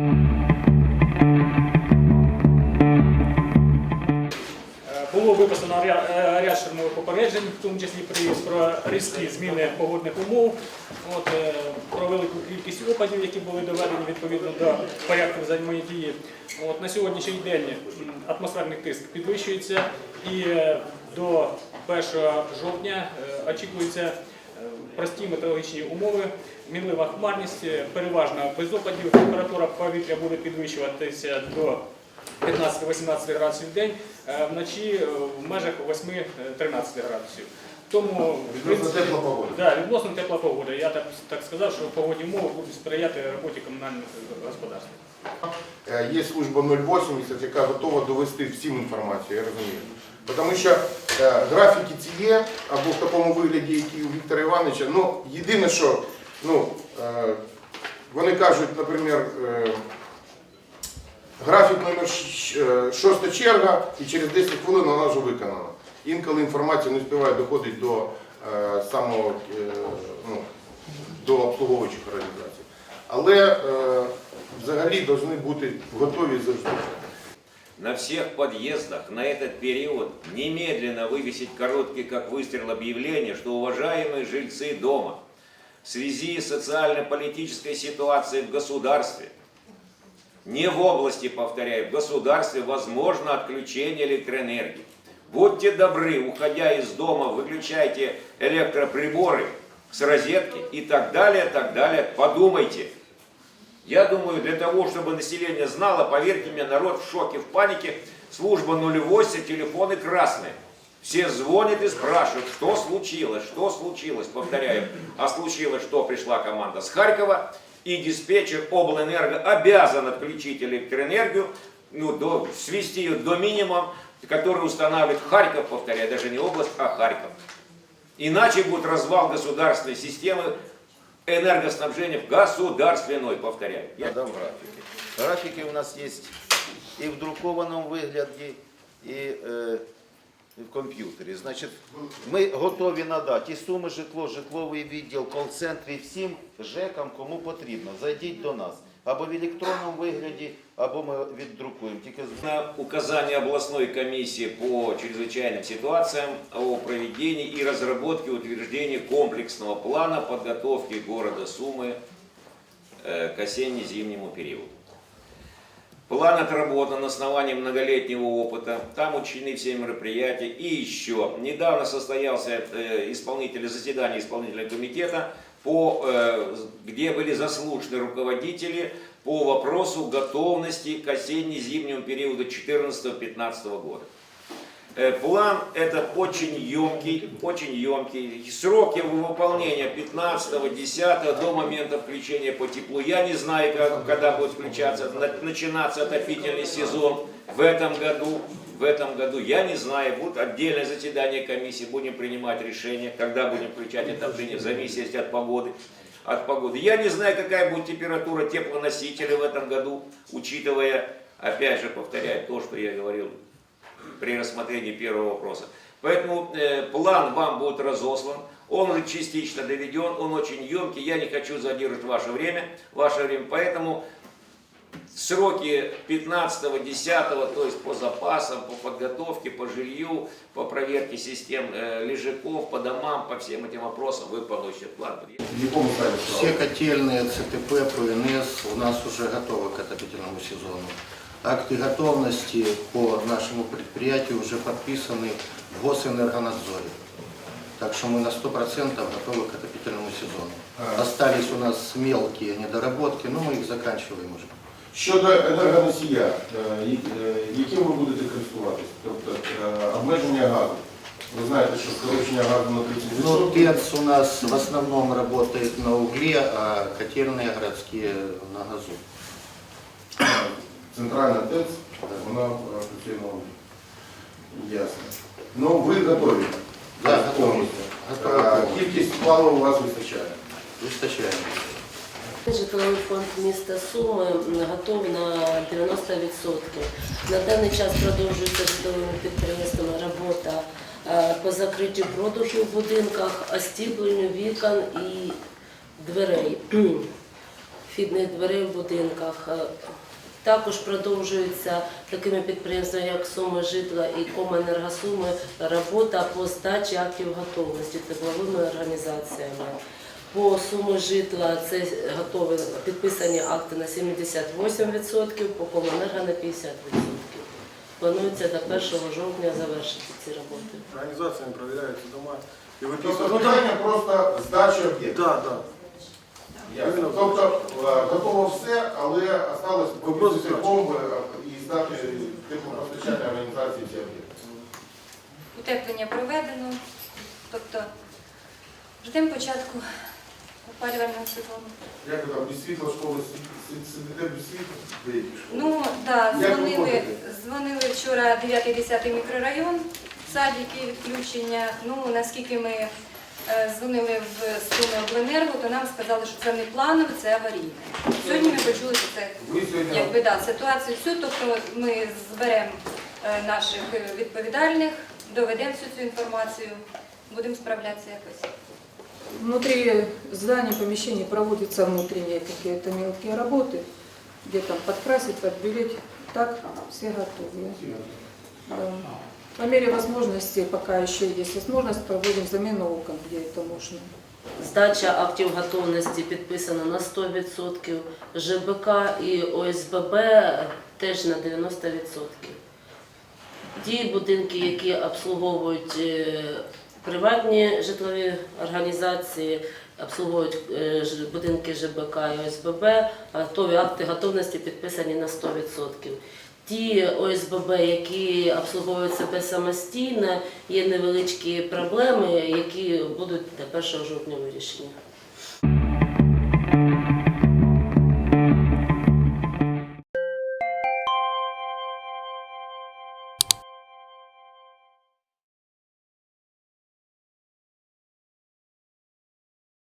Е, Було виписано е, ряд штормових попереджень, в тому числі про різкі зміни погодних умов, от, е, про велику кількість опадів, які були доведені відповідно до порядку взаємодії. От, на сьогоднішній день атмосферний тиск підвищується і до 1 жовтня очікується прості метеорологічні умови, мінлива хмарність, переважно без опадів, температура повітря буде підвищуватися до 15-18 градусів в день, е, вночі е, в межах 8-13 градусів. Тому Відносно тепла погода. Да, відносно тепла погода. Я так, так сказав, що погодні умови будуть сприяти роботі комунальних господарств. Е, Є служба 080, яка готова довести всім інформацію, я розумію. Тому що е, графіки ці є, або в такому вигляді, який у Віктора Івановича. Ну, єдине, що ну, вони кажуть, наприклад, е, графік номер 6 черга, і через 10 хвилин вона вже виконана. Інколи інформація не встигає доходити до е, самого е, ну, до обслуговуючих організацій. Але е, взагалі повинні бути готові завжди. На всех подъездах на этот период немедленно вывесить короткий как выстрел объявление, что уважаемые жильцы дома, в связи с социально-политической ситуацией в государстве, не в области, повторяю, в государстве возможно отключение электроэнергии. Будьте добры, уходя из дома, выключайте электроприборы с розетки и так далее, так далее. Подумайте. Я думаю, для того, чтобы население знало, поверьте мне, народ в шоке, в панике. Служба 08, телефоны красные. Все звонят и спрашивают, что случилось, что случилось, повторяю. А случилось, что пришла команда с Харькова, и диспетчер облэнерго обязан отключить электроэнергию, ну, до, свести ее до минимума, который устанавливает Харьков, повторяю, даже не область, а Харьков. Иначе будет развал государственной системы энергоснабжения в государственной, повторяю. Я дам графики графики у нас есть и в друкованном выгляде, и і в комп'ютері. Значить, ми готові надати і суми житло, житловий відділ, кол-центр і всім ЖЕКам, кому потрібно. Зайдіть до нас. Або в електронному вигляді, або ми віддрукуємо. Тільки з- На указание областной комиссии по чрезвычайным ситуациям о проведении и разработке утверждении комплексного плана подготовки города Сумы э, к осенне-зимнему периоду. План отработан на основании многолетнего опыта, там учтены все мероприятия. И еще, недавно состоялся э, исполнитель, заседание исполнительного комитета, по, э, где были заслушаны руководители по вопросу готовности к осенне-зимнему периоду 2014-2015 года. Э, План этот очень емкий, очень емкий. Сроки его выполнения 15-10 до момента включения по теплу. Я не знаю, как, когда будет включаться, на- начинаться отопительный сезон в этом году. В этом году я не знаю, будет отдельное заседание комиссии, будем принимать решение, когда будем включать отопление, в зависимости от погоды. От погоды. Я не знаю, какая будет температура теплоносителя в этом году, учитывая, опять же повторяю, то, что я говорил при рассмотрении первого вопроса. Поэтому э, план вам будет разослан, он уже частично доведен, он очень емкий, я не хочу задерживать ваше время, ваше время, поэтому сроки 15-10, то есть по запасам, по подготовке, по жилью, по проверке систем э, лежаков, по домам, по всем этим вопросам вы получите план. Все котельные, ЦТП, ПНС у нас уже готовы к отопительному сезону. Акты готовности по нашему предприятию уже подписаны в Госэнергонадзоре. Так что мы на 100% готовы к отопительному сезону. А. Остались у нас мелкие недоработки, но мы их заканчиваем уже. Щодо енергоносія, е, і- е, яким ви будете користуватися? Тобто е, обмеження газу. Ви знаєте, що скорочення газу на 30%. Ну, ТЭЦ у нас в основном работает на угле, а котельные городские на газу. Центральна ТЕЦ, вона е, працює. Ясно. Ну, ви готові? Да, готові. Кількість палива у вас вистачає. Выстачаем. Житловий фонд міста Суми готовий на 90%. На даний час продовжується житловими підприємствами робота е, по закриттю продажу в будинках, остіпленню вікон і дверей. вхідних дверей в будинках. Також продовжується такими підприємствами, як Суми житла і Коменергосуми, робота по здачі актів готовності тепловими організаціями. По суми житла це готові підписані акти на 78%, по Комуненерго на 50%. Планується до 1 жовтня завершити ці роботи. Организациями проверяются дома и Тобто питання просто здачі об'єкту. Да, да. Ясно. Тобто е, готово все, але осталось Вопрос випустити і здати теплопостачальні організації ці об'єкти. Утеплення проведено, тобто ждемо початку опалювального сезону. Як ви там без світла школи сидите сидите без світла? Деякі школи. Ну так, Як дзвонили, дзвонили вчора 9-10 мікрорайон, садики відключення. Ну наскільки ми е, дзвонили в Суми обленерго, то нам сказали, що це не планове, це аварійне. Сьогодні ми почули, що це якби да, ситуацію всю, тобто ми зберемо е, наших відповідальних, доведемо всю цю інформацію, будемо справлятися якось. Внутри здания, помещений проводятся внутренние какие-то мелкие работы, где там подкрасить, подбелить. Так все готовы. Да. По мере возможности, пока еще есть возможность, проводим замену окон, где это можно. Здача актів готовності підписана на 100%, ЖБК і ОСББ теж на 90%. Ті будинки, які обслуговують е, приватні житлові організації, обслуговують е, будинки ЖБК і ОСББ, готові акти готовності підписані на 100%. Ті ОСББ, які обслуговують себе самостійно, є невеличкі проблеми, які будуть до 1 жовтня вирішені.